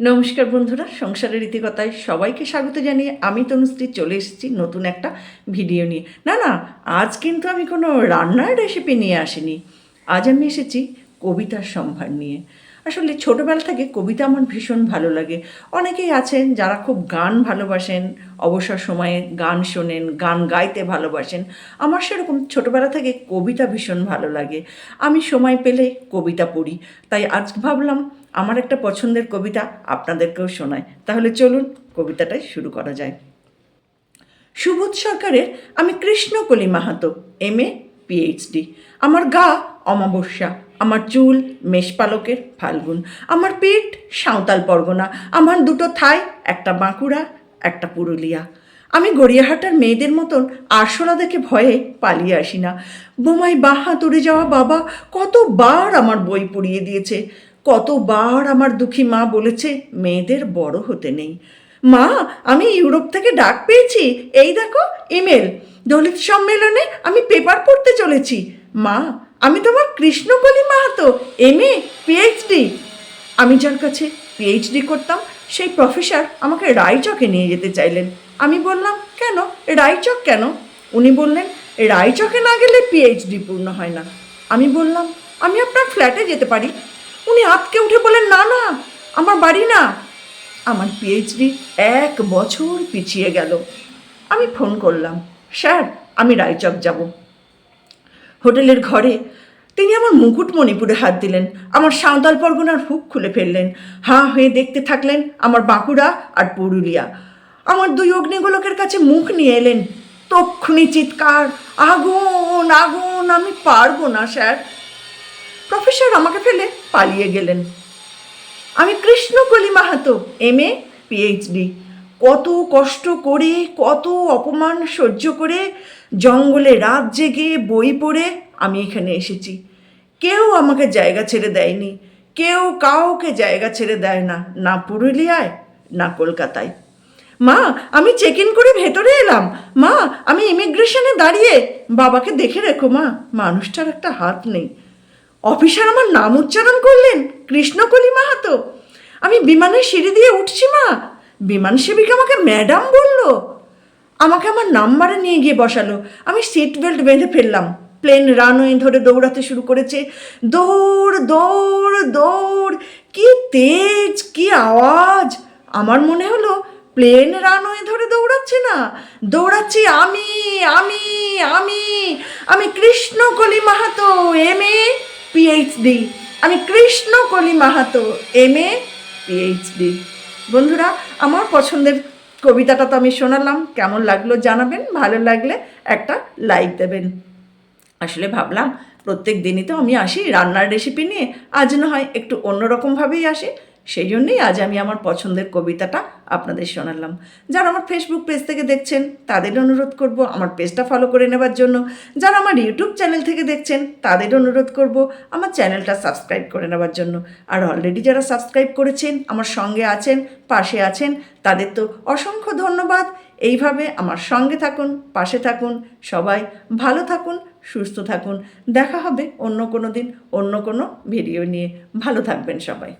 নমস্কার বন্ধুরা, সংসারের রীতিকথায় সবাইকে স্বাগত জানিয়ে আমি তনুশ্রী চলে এসেছি নতুন একটা ভিডিও নিয়ে। না না, আজ কিন্তু আমি কোনো রান্নার রেসিপি নিয়ে আসিনি। আজ আমি এসেছি কবিতার সম্ভার নিয়ে। আসলে ছোটোবেলা থেকে কবিতা আমার ভীষণ ভালো লাগে। অনেকেই আছেন যারা খুব গান ভালোবাসেন, অবসর সময়ে গান শোনেন, গান গাইতে ভালোবাসেন। আমার সেরকম ছোটোবেলা থেকে কবিতা ভীষণ ভালো লাগে। আমি সময় পেলে কবিতা পড়ি। তাই আজ ভাবলাম আমার একটা পছন্দের কবিতা আপনাদেরকেও শোনায় তাহলে চলুন কবিতাটাই শুরু করা যায়। সুবোধ সরকারের আমি Krishnakali Mahato M A PhD আমার গা অমাবস্যা, আমার চুল মেষপালকের ফাল্গুন, আমার পেট সাঁওতাল পরগনা, আমার দুটো থাই, একটা বাঁকুড়া, একটা পুরুলিয়া। আমি গড়িয়াহাটার মেয়েদের মতন আরশোলা দেখে ভয়ে পালিয়ে আসি না। বোমাই বাহা তুড়ে যাওয়া বাবা কতবার আমার বই পড়িয়ে দিয়েছে। কতবার আমার দুঃখী মা বলেছে, মেয়েদের বড় হতে নেই। মা, আমি ইউরোপ থেকে ডাক পেয়েছি। এই দেখো, ইমেল। দলিত সম্মেলনে আমি পেপার পড়তে চলেছি। মা, আমি তোমার Krishnakali Mahato, M A, PhD. আমি যার কাছে পিএইচডি করতাম, সেই প্রফেসর আমাকে রায়চকে নিয়ে যেতে চাইলেন। আমি বললাম, কেন? রায়চক কেন? উনি বললেন, রায়চকে না গেলে পিএইচডি পূর্ণ হয় না। আমি বললাম, আমি আপনার ফ্ল্যাটে যেতে পারি। উনি আতকে উঠে বলেন, না না, আমার বাড়ি না। আমার পিএইচডি এক বছর পিছিয়ে গেল। আমি ফোন করলাম, স্যার, আমি রায়চক যাব। হোটেলের ঘরে তিনি আমার মুকুট মণিপুরে হাত দিলেন, আমার সাঁওতাল পরগনার হুক খুলে ফেললেন, হাঁ হয়ে দেখতে থাকলেন আমার বাঁকুড়া আর পুরুলিয়া। আমার দুই অগ্নিগোলকের কাছে মুখ নিয়ে এলেন, তক্ষুনি চিৎকার, আগুন আগুন, আমি পারব না, স্যার। প্রফেসর আমাকে ফেলে পালিয়ে গেলেন। আমি Krishnakali Mahato M A PhD কত কষ্ট করে, কত অপমান সহ্য করে, জঙ্গলে রাত জেগে বই পড়ে আমি এখানে এসেছি। কেউ আমাকে জায়গা ছেড়ে দেয়নি, কেউ কাউকে জায়গা ছেড়ে দেয় না না পুরুলিয়ায়, না কলকাতায়। মা, আমি চেক ইন করে ভেতরে এলাম। মা, আমি ইমিগ্রেশনে দাঁড়িয়ে বাবাকে দেখে রেখো মা। মানুষটার একটা হাত নেই। অফিসার আমার নাম উচ্চারণ করলেন? কৃষ্ণকলি মাহাতো। আমি বিমানের সিঁড়ি দিয়ে উঠছি, মা। বিমান সেবিকা আমাকে ম্যাডাম বলল। আমাকে আমার নাম্বারে নিয়ে গিয়ে বসালো। আমি সিট বেল্ট বেঁধে ফেললাম। প্লেন রানওয়ে ধরে দৌড়াতে শুরু করেছে। দৌড় দৌড় দৌড়। কি তেজ, কি আওয়াজ। আমার মনে হলো প্লেন রানওয়ে ধরে দৌড়াচ্ছে না। দৌড়াচ্ছি আমি আমি আমি। আমি Krishnakali Mahato, M A PhD আমি কৃষ্ণ কলি মাহাতো এম এ পিএইচডি বন্ধুরা, আমার পছন্দের কবিতাটা তো আমি শোনালাম। কেমন লাগল জানাবেন? ভালো লাগলে একটা লাইক দেবেন। আসলে ভাবলাম, প্রত্যেক দিনই তো আমি আসি, রান্নার রেসিপি নিয়ে। আজ না হয় একটু অন্যরকমভাবেই আসি। সেই জন্যই আজ আমি আমার পছন্দের কবিতাটা আপনাদের শোনালাম। যারা আমার ফেসবুক পেজ থেকে দেখছেন, তাদের অনুরোধ করব আমার পেজটা ফলো করে নেবার জন্য। যারা আমার ইউটিউব চ্যানেল থেকে দেখছেন, তাদের অনুরোধ করব আমার চ্যানেলটা সাবস্ক্রাইব করে নেবার জন্য। আর অলরেডি যারা সাবস্ক্রাইব করেছেন, আমার সঙ্গে আছেন, পাশে আছেন, তাদের তো অসংখ্য ধন্যবাদ। এইভাবে আমার সঙ্গে থাকুন, পাশে থাকুন, সবাই ভালো থাকুন, সুস্থ থাকুন। দেখা হবে অন্য কোনো দিন, অন্য কোনো ভিডিও নিয়ে। ভালো থাকবেন সবাই।